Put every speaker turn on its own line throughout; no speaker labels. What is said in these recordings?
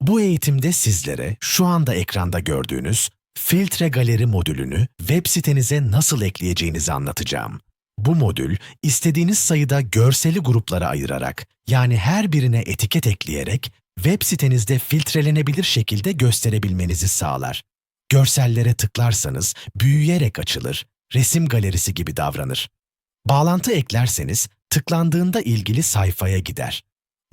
Bu eğitimde sizlere şu anda ekranda gördüğünüz Filtre Galeri modülünü web sitenize nasıl ekleyeceğinizi anlatacağım. Bu modül, istediğiniz sayıda görseli gruplara ayırarak, yani her birine etiket ekleyerek, web sitenizde filtrelenebilir şekilde gösterebilmenizi sağlar. Görsellere tıklarsanız büyüyerek açılır, resim galerisi gibi davranır. Bağlantı eklerseniz tıklandığında ilgili sayfaya gider.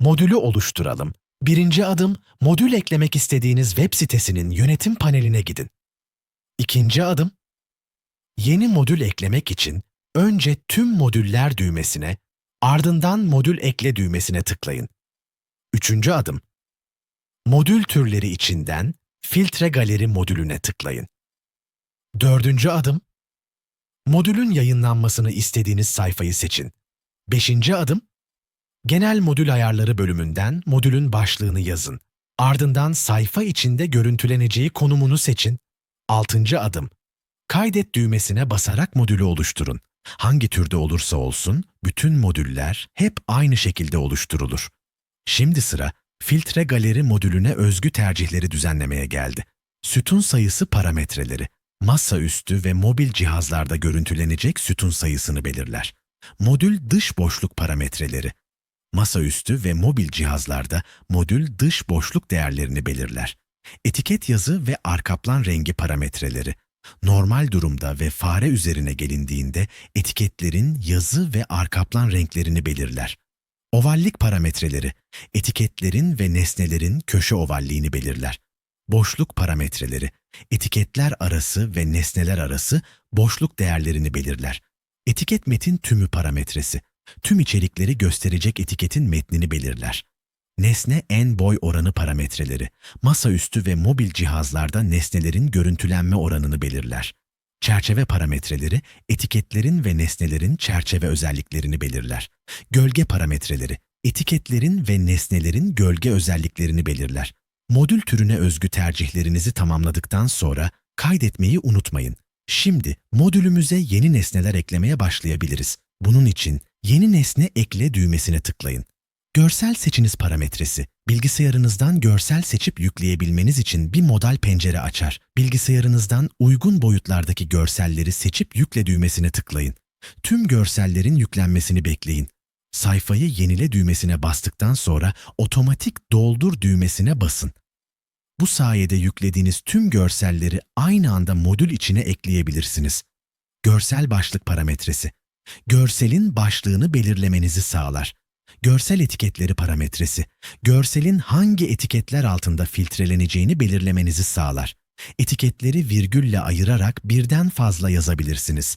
Modülü oluşturalım. Birinci adım, modül eklemek istediğiniz web sitesinin yönetim paneline gidin. İkinci adım, yeni modül eklemek için önce tüm modüller düğmesine, ardından modül ekle düğmesine tıklayın. Üçüncü adım, modül türleri içinden filtre galeri modülüne tıklayın. Dördüncü adım, modülün yayınlanmasını istediğiniz sayfayı seçin. Beşinci adım, genel modül ayarları bölümünden modülün başlığını yazın. Ardından sayfa içinde görüntüleneceği konumunu seçin. Altıncı adım, kaydet düğmesine basarak modülü oluşturun. Hangi türde olursa olsun, bütün modüller hep aynı şekilde oluşturulur. Şimdi sıra filtre galeri modülüne özgü tercihleri düzenlemeye geldi. Sütun sayısı parametreleri, masaüstü ve mobil cihazlarda görüntülenecek sütun sayısını belirler. Modül dış boşluk parametreleri, masaüstü ve mobil cihazlarda modül dış boşluk değerlerini belirler. Etiket yazı ve arkaplan rengi parametreleri, normal durumda ve fare üzerine gelindiğinde etiketlerin yazı ve arkaplan renklerini belirler. Ovallik parametreleri, etiketlerin ve nesnelerin köşe ovalliğini belirler. Boşluk parametreleri, etiketler arası ve nesneler arası boşluk değerlerini belirler. Etiket metin tümü parametresi, tüm içerikleri gösterecek etiketin metnini belirler. Nesne en boy oranı parametreleri, masaüstü ve mobil cihazlarda nesnelerin görüntülenme oranını belirler. Çerçeve parametreleri, etiketlerin ve nesnelerin çerçeve özelliklerini belirler. Gölge parametreleri, etiketlerin ve nesnelerin gölge özelliklerini belirler. Modül türüne özgü tercihlerinizi tamamladıktan sonra kaydetmeyi unutmayın. Şimdi modülümüze yeni nesneler eklemeye başlayabiliriz. Bunun için Yeni nesne ekle düğmesine tıklayın. Görsel seçiniz parametresi, bilgisayarınızdan görsel seçip yükleyebilmeniz için bir modal pencere açar. Bilgisayarınızdan uygun boyutlardaki görselleri seçip yükle düğmesine tıklayın. Tüm görsellerin yüklenmesini bekleyin. Sayfayı yenile düğmesine bastıktan sonra otomatik doldur düğmesine basın. Bu sayede yüklediğiniz tüm görselleri aynı anda modül içine ekleyebilirsiniz. Görsel başlık parametresi görselin başlığını belirlemenizi sağlar. Görsel etiketleri parametresi, görselin hangi etiketler altında filtreleneceğini belirlemenizi sağlar. Etiketleri virgülle ayırarak birden fazla yazabilirsiniz.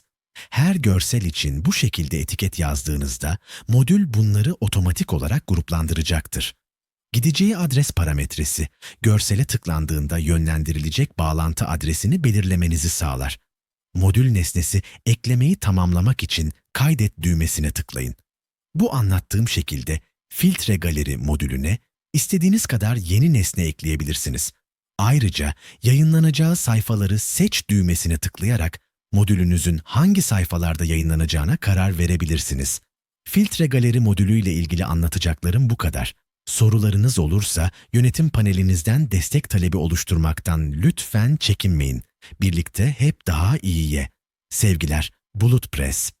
Her görsel için bu şekilde etiket yazdığınızda modül bunları otomatik olarak gruplandıracaktır. Gideceği adres parametresi, görsele tıklandığında yönlendirilecek bağlantı adresini belirlemenizi sağlar. Modül nesnesi eklemeyi tamamlamak için kaydet düğmesine tıklayın. Bu anlattığım şekilde filtre galeri modülüne istediğiniz kadar yeni nesne ekleyebilirsiniz. Ayrıca yayınlanacağı sayfaları seç düğmesine tıklayarak modülünüzün hangi sayfalarda yayınlanacağına karar verebilirsiniz. Filtre galeri modülüyle ilgili anlatacaklarım bu kadar. Sorularınız olursa yönetim panelinizden destek talebi oluşturmaktan lütfen çekinmeyin. Birlikte hep daha iyiye. Sevgiler, Bulut Press.